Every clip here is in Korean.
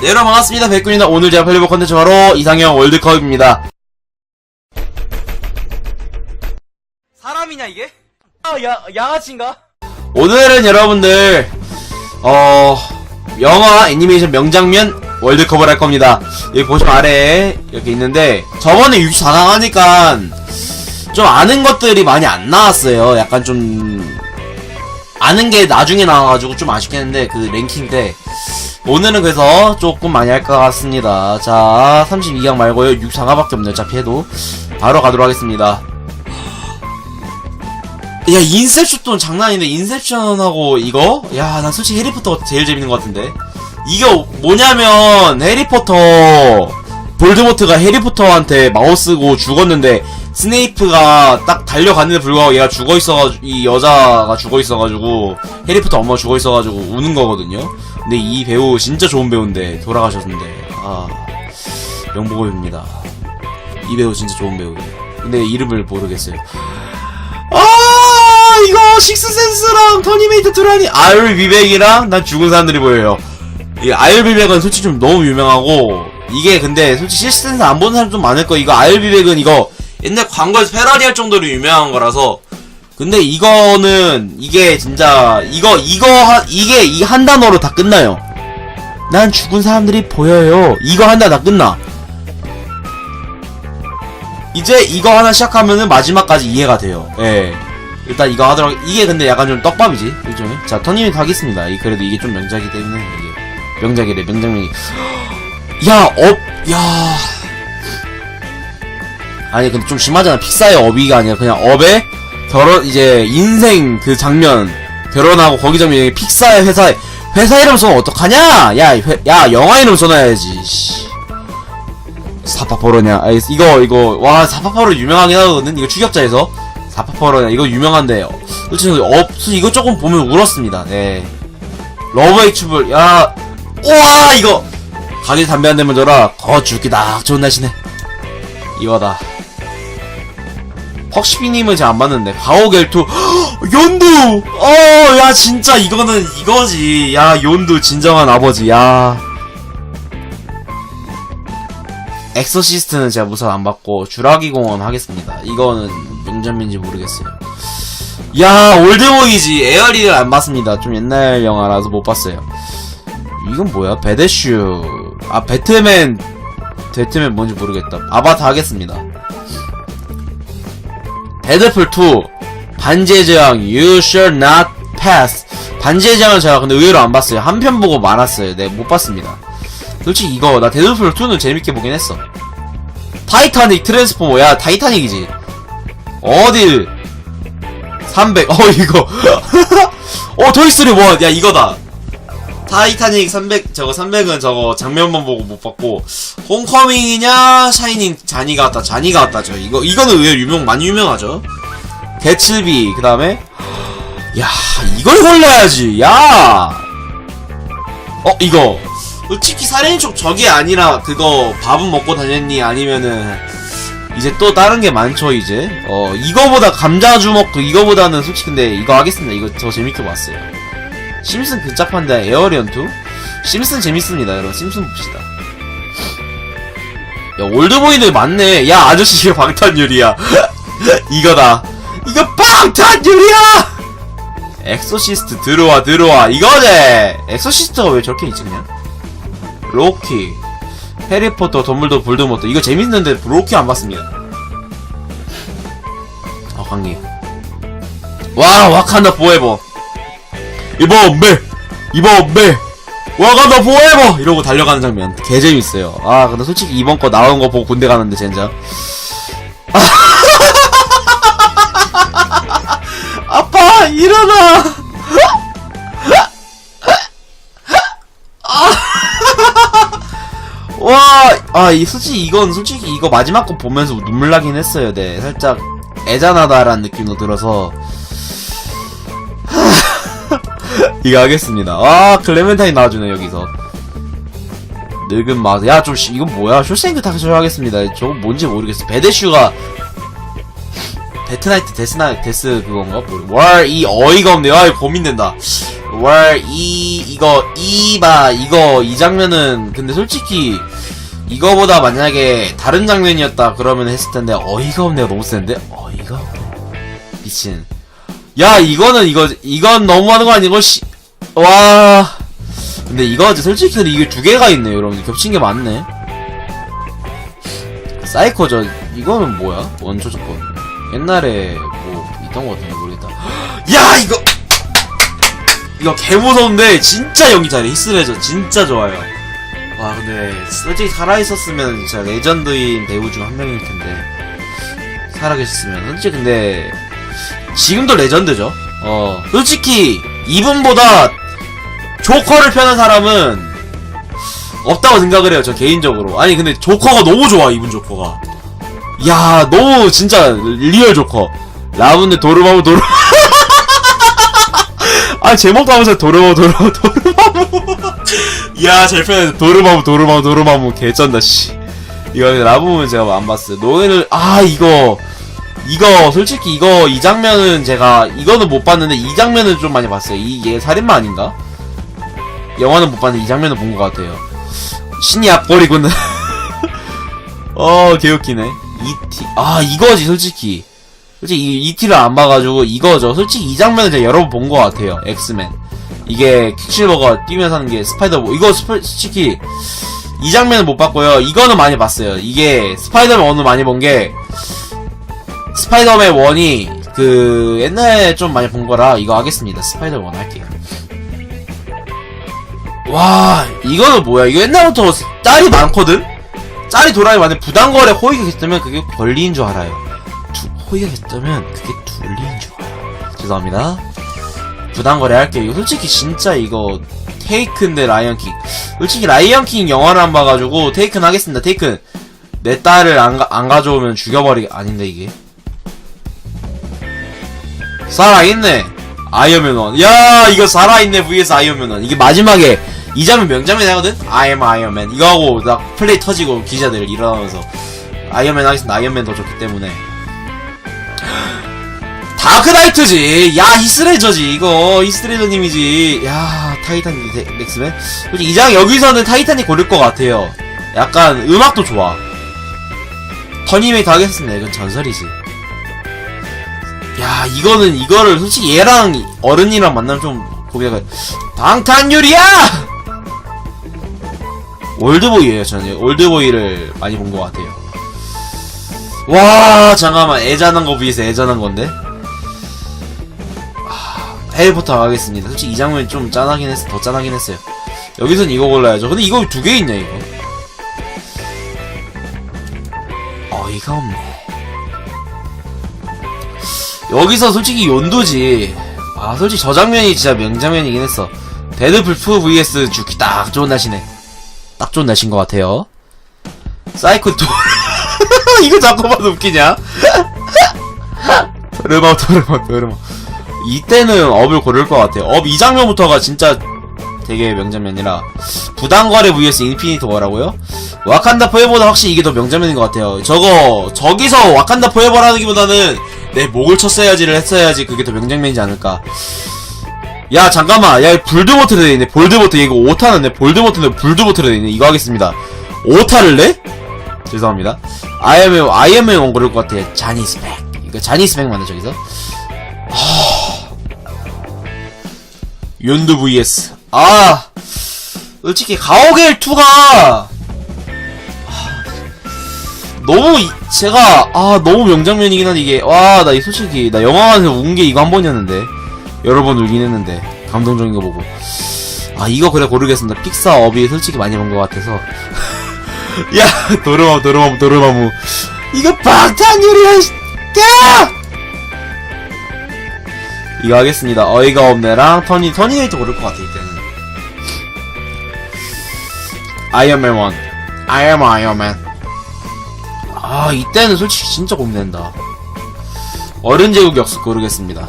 네, 여러분 반갑습니다. 백군이다. 오늘 제가 펼려볼 컨텐츠 바로 이상형 월드컵입니다. 사람이냐 이게? 아, 야, 양아치인가? 오늘은 여러분들, 어, 영화 애니메이션 명장면 월드컵을 할 겁니다. 여기 보시면 아래에 이렇게 있는데, 저번에 64강 하니까 좀 아는 것들이 많이 안 나왔어요. 약간 좀, 아는 게 나중에 나와가지고 좀 아쉽긴 했는데, 그 랭킹 때. 오늘은 그래서 조금 많이 할 것 같습니다. 자, 32강 말고요. 64강밖에 없네요. 어차피 해도. 바로 가도록 하겠습니다. 야, 인셉션도 장난 아닌데, 인셉션하고 이거? 야, 난 솔직히 해리포터가 제일 재밌는 것 같은데. 이게 뭐냐면, 해리포터, 볼드모트가 해리포터한테 마우스고 죽었는데, 스네이프가 딱 달려갔는데 불구하고 얘가 죽어있어가지고, 이 여자가 죽어있어가지고, 해리포터 엄마가 죽어있어가지고 우는 거거든요? 근데 이 배우 진짜 좋은 배우인데, 돌아가셨는데, 아, 명보고입니다. 이 배우 진짜 좋은 배우예요. 근데 이름을 모르겠어요. 아 이거 식스센스랑 터니메이터 투라니 아율 비백이랑 난 죽은 사람들이 보여요 이 아율 비백은 솔직히 좀 너무 유명하고 이게 근데 솔직히 식스센스 안 보는 사람 좀 많을 거예요 이거 아율 비백은 이거 옛날 광고에서 페라리 할 정도로 유명한 거라서 근데 이거는 이게 진짜 이거 이거 하, 이게 이 한 단어로 다 끝나요 난 죽은 사람들이 보여요 이거 한 단어 다 끝나 이제 이거 하나 시작하면은 마지막까지 이해가 돼요. 예. 일단 이거 하더라고. 이게 근데 약간 좀 떡밥이지. 일종의. 자, 터님이 하겠습니다. 이 그래도 이게 좀 명작이기 때문에 이게 명작이래. 명장면이. 야, 업, 야. 아니 근데 좀 심하잖아. 픽사의 업이가 아니라 그냥 업에 결혼 이제 인생 그 장면 결혼하고 거기 장면이 픽사의 회사에 회사 이름 써면 어떡하냐? 야, 회, 야 영화 이름 써놔야지. 씨. 사파포로냐? 아, 이거 이거 와 사파포로 유명하긴 하거든. 이거 추격자에서 사파포로냐 이거 유명한데 솔직히 업 솔직히 이거 조금 보면 울었습니다. 네. 러브의 춤을 야 우와 이거 가게 담배 한 대만 줘라. 거 죽기 딱 좋은 날씨네. 이거다. 퍽시비님은 잘안 봤는데 가오겔투 연두 어 야 진짜 이거는 이거지 야 연두 진정한 아버지 야 엑소시스트는 제가 무선 안 받고 주라기 공원 하겠습니다. 이거는 명장면인지 모르겠어요. 야 올드보이지 에어리를 안 봤습니다. 좀 옛날 영화라서 못 봤어요. 이건 뭐야? 베데슈 아 배트맨 배트맨 뭔지 모르겠다. 아바타 하겠습니다. 데드풀 2 반지의 제왕 You Shall Not Pass 반지의 제왕은 제가 근데 의외로 안 봤어요. 한 편 보고 말았어요. 네못 봤습니다. 솔직히 이거 나 데드풀 2는 재밌게 보긴 했어. 타이타닉 트랜스포머 야 타이타닉이지. 어딜 300 어 이거 어 토이스토리 1야 이거다. 타이타닉 300 저거 300은 저거 장면만 보고 못 봤고 홈커밍이냐 샤이닝 자니가 왔다 자니가 왔다 저 이거 이거는 왜 유명 많이 유명하죠. 개츠비 그 다음에 야 이걸 골라야지 야. 어 이거. 솔직히 살인촉 저게 아니라 그거 밥은 먹고 다녔니? 아니면은 이제 또 다른 게 많죠 이제? 어 이거보다 감자 주먹 그 이거보다는 솔직히 근데 이거 하겠습니다. 이거 더 재밌게 봤어요 심슨 근짝판데 에어리언 2 심슨 재밌습니다 여러분. 심슨 봅시다. 야 올드보이들 많네. 야 아저씨 이거 방탄유리야. 이거다. 이거 방탄유리야! 엑소시스트 들어와 들어와. 이거지 엑소시스트가 왜 저렇게 있지 그냥? 로키, 해리포터, 덤블도, 볼드모트 이거 재밌는데 로키 안 봤습니다. 아 광기. 와 와칸다 포에버. 이번 매, 이번 매, 와칸다 포에버 이러고 달려가는 장면 개 재밌어요. 아 근데 솔직히 이번 거 나온 거 보고 군대 가는데 젠장. 아빠 일어나. 와, 아, 이, 솔직히, 이건, 솔직히, 이거 마지막 거 보면서 눈물 나긴 했어요, 네. 살짝, 애잔하다라는 느낌도 들어서. 이거 하겠습니다. 아, 클레멘타인 나와주네, 여기서. 늙은 마스. 야, 좀, 씨, 이건 뭐야? 쇼생크 탁쇼 하겠습니다. 저거 뭔지 모르겠어. 베데슈가, 데트나이트, 데스나, 데스 그건가? 뭐, 월, 이 어이가 없네요. 아, 고민된다. 월, 이, 이거, 이바, 이거, 이 장면은, 근데 솔직히, 이거보다 만약에 다른 장면이었다 그러면 했을 텐데, 어이가 없네요. 너무 센데? 어이가 없네. 미친. 야, 이거는, 이거, 이건 너무하는 거 아니고, 씨, 와. 근데 이거, 솔직히 이게 두 개가 있네, 여러분. 겹친 게 많네. 사이코 저, 이거는 뭐야? 원초 조건. 옛날에, 뭐, 있던 거 같은데, 모르겠다. 야, 이거! 이거 개 무서운데 진짜 연기 잘해 히스레저 진짜 좋아요 와 근데 솔직히 살아있었으면 진짜 레전드인 배우 중 한 명일 텐데 살아계셨으면 솔직히 근데 지금도 레전드죠. 어. 솔직히 이분보다 조커를 펴는 사람은 없다고 생각을 해요 저 개인적으로. 아니 근데 조커가 너무 좋아 이분 조커가. 야 너무 진짜 리얼 조커. 라분데 도르마무 도르 아 제목도 하면서 도르마무 도르마무 도르마무. 야잘 표현해. 도르마무 도르마무 도르마무. 개쩐다 씨. 이거 라붐은 제가 안 봤어요. 노예를 아 이거 이거 솔직히 이거 이 장면은 제가 이거는 못 봤는데 이 장면은 좀 많이 봤어요. 이게 살인마 아닌가? 영화는 못 봤는데 이 장면은 본 것 같아요. 신이 앞거리구나 어 개웃기네. 이티 아 이거지 솔직히. 솔직히 이 이티를 안 봐가지고 이거죠. 솔직히 이 장면은 제가 여러 번 본 것 같아요 엑스맨. 이게 퀵실버가 뛰면서 하는 게 스파이더맨 이거 스파, 솔직히 이 장면은 못 봤고요. 이거는 많이 봤어요. 이게 스파이더맨 1을 많이 본 게 스파이더맨 1이 그 옛날에 좀 많이 본 거라 이거 하겠습니다. 스파이더맨 1 할게요. 와 이거는 뭐야? 이거 옛날부터 짤이 많거든? 짤이 돌아야 만약 부당거래 호의가 됐다면 그게 권리인 줄 알아요. 두, 호의가 됐다면 그게 둘리인 줄 알아요. 죄송합니다. 부당거래 할게요. 이거 솔직히 진짜 이거 테이큰데 라이언킹. 솔직히 라이언킹 영화를 안 봐가지고 테이큰 하겠습니다. 테이큰. 내 딸을 안, 가, 안 가져오면 죽여버리 아닌데 이게 살아있네. 아이언맨 1. 야 이거 살아있네 vs 아이언맨 1. 이게 마지막에 이 장면 명장면 하거든? I am 아이언맨 이거 하고 나 플레이 터지고 기자들 일어나면서 아이언맨 하겠습니다. 아이언맨 더 좋기 때문에. 다크나이트지. 야 히스레저지 이거. 히스레저님이지. 야 타이탄 데- 넥스맨? 솔직히 이장 여기서는 타이탄이 고를 것 같아요. 약간 음악도 좋아. 터니메이트 하겠습니다. 이건 전설이지 야 이거는 이거를 솔직히 얘랑 어른이랑 만나면 좀 고비가 방탄유리야! 올드보이에요 저는. 올드보이를 많이 본 것 같아요. 와 잠깐만. 애잔한 거 vs 애잔한 건데? 아, 해리포터 가겠습니다. 솔직히 이 장면이 좀 짠하긴 했어 더 짠하긴 했어요. 여기선 이거 골라야죠. 근데 이거 두 개 있냐 이거. 어이가 없네 여기서 솔직히 연도지. 아, 솔직히 저 장면이 진짜 명장면이긴 했어. 데드풀 2 vs 주키 딱 좋은 날씨네. 딱 좋은 날씨인 것 같아요. 사이코 2. 이거 자꾸 봐도 웃기냐? 도르마, 도르마, 도르마. 이때는 업을 고를 것 같아요. 업 이 장면부터가 진짜 되게 명장면이라. 부당거래 vs 인피니트 워라고요? 와칸다 포에버보다 확실히 이게 더 명장면인 것 같아요. 저거, 저기서 와칸다 포에버를 하기보다는 내 목을 쳤어야지를 했어야지 그게 더 명장면이지 않을까. 야, 잠깐만. 야, 볼드모트로 돼있네. 볼드모트. 이거 오타는 내 볼드모트는 볼드모트로 돼있네. 이거 하겠습니다. 오타를 내? 죄송합니다. 아이언맨, 아이언맨 원 고를 것 같아. 자니스 백. 이거 자니스 백 맞나, 저기서? 윤두 vs. 아, 솔직히 가오갤 2가 너무 이- 제가 아 너무 명장면이긴 한데 이게 와나 솔직히 나 영화관에서 운 게 이거 한 번이었는데. 여러 번 울긴 했는데 감동적인 거 보고. 아 이거 그래 고르겠습니다. 픽사 업이 솔직히 많이 본 것 같아서. 야 도르마무 도르마무 도르마무. 이거 방탄유리야 야 이거 하겠습니다. 어이가 없네랑 터니 터니네이터 고를 것 같아 이때는. 아이언맨 1 아이언 아이언맨 아 이때는 솔직히 진짜 고민된다 어른 제국 역습 고르겠습니다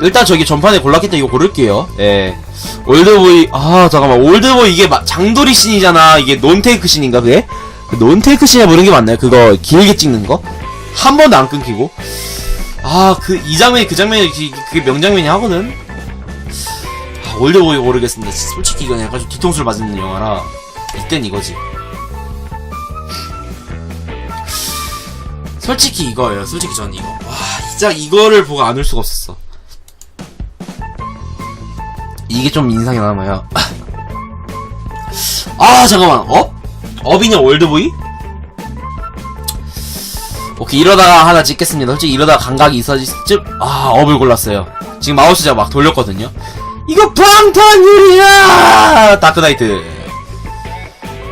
일단 저기 전판에 골랐기 때문에 이거 고를게요 예 올드보이 아 잠깐만 올드보이 이게 마- 장도리 씬이잖아 이게 논테이크 씬인가 그게? 그 논테이크 씬에 보는 게 맞나요? 그거 길게 찍는 거? 한 번도 안 끊기고 아 그 이 장면이 그 장면이 그- 그게 명장면이 하거든 올드보이 모르겠습니다. 솔직히 이건 약간 좀 뒤통수를 맞는 영화라 이땐 이거지. 솔직히 이거예요. 솔직히 전 이거. 와, 진짜 이거를 보고 안 울 수가 없었어. 이게 좀 인상이 남아요. 아, 잠깐만. 업? 업이냐, 올드보이? 오케이, 이러다가 하나 찍겠습니다. 솔직히 이러다가 감각이 있어질 쯤, 아, 업을 골랐어요. 지금 마우스 제가 막 돌렸거든요. 이거 방탄유리야! 다크나이트.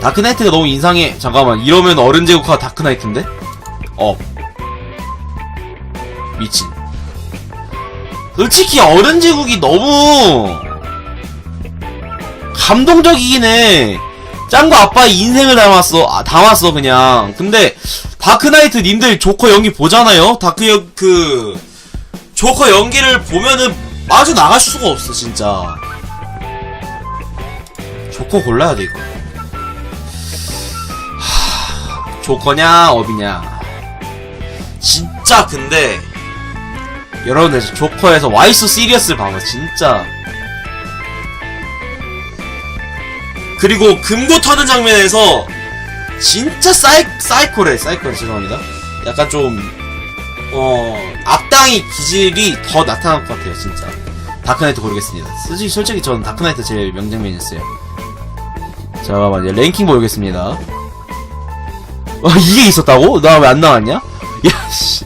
다크나이트가 너무 인상해. 잠깐만, 이러면 어른 제국화 다크나이트인데? 업. 미친. 솔직히 어른 제국이 너무 감동적이긴 해. 짱구 아빠의 인생을 담았어. 아, 담았어, 그냥. 근데, 다크나이트 님들 조커 연기 보잖아요? 다크 연, 그, 조커 연기를 보면은 빠져 나갈 수가 없어, 진짜. 조커 골라야 돼, 이거. 하, 조커냐, 업이냐. 진짜, 근데, 여러분들, 조커에서 와이스 시리어스를 봐봐, 진짜. 그리고 금고 터는 장면에서 진짜 사이, 사이코래, 사이코래, 죄송합니다. 약간 좀, 어, 악당의 기질이 더 나타날 것 같아요, 진짜. 다크나이트 고르겠습니다. 솔직히, 솔직히 전 다크나이트 제일 명장면이었어요. 잠깐만, 이제 랭킹 보겠습니다. 와, 이게 있었다고? 나 왜 안 나왔냐? 야, 씨.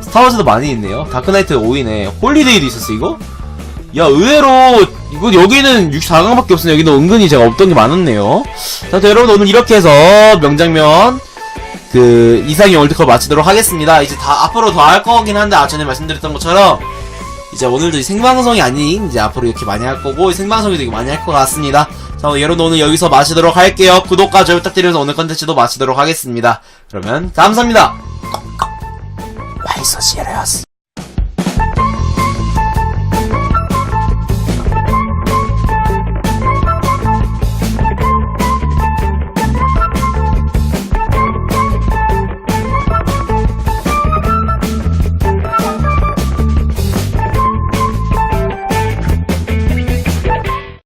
스타워즈도 많이 있네요. 다크나이트 5위네. 홀리데이도 있었어, 이거? 야, 의외로, 이거 여기는 64강밖에 없으네. 여기는 은근히 제가 없던 게 많았네요. 자, 또 여러분 오늘 이렇게 해서 명장면, 그, 이상의 월드컵 마치도록 하겠습니다. 이제 다, 앞으로 더 할 거긴 한데, 아, 전에 말씀드렸던 것처럼, 이제 오늘도 이 생방송이 아닌, 이제 앞으로 이렇게 많이 할 거고, 이 생방송이 되게 많이 할 것 같습니다. 자, 여러분 오늘 여기서 마치도록 할게요. 구독과 좋아요 부탁드리면서 오늘 컨텐츠도 마치도록 하겠습니다. 그러면, 감사합니다. 와이소 시리어스.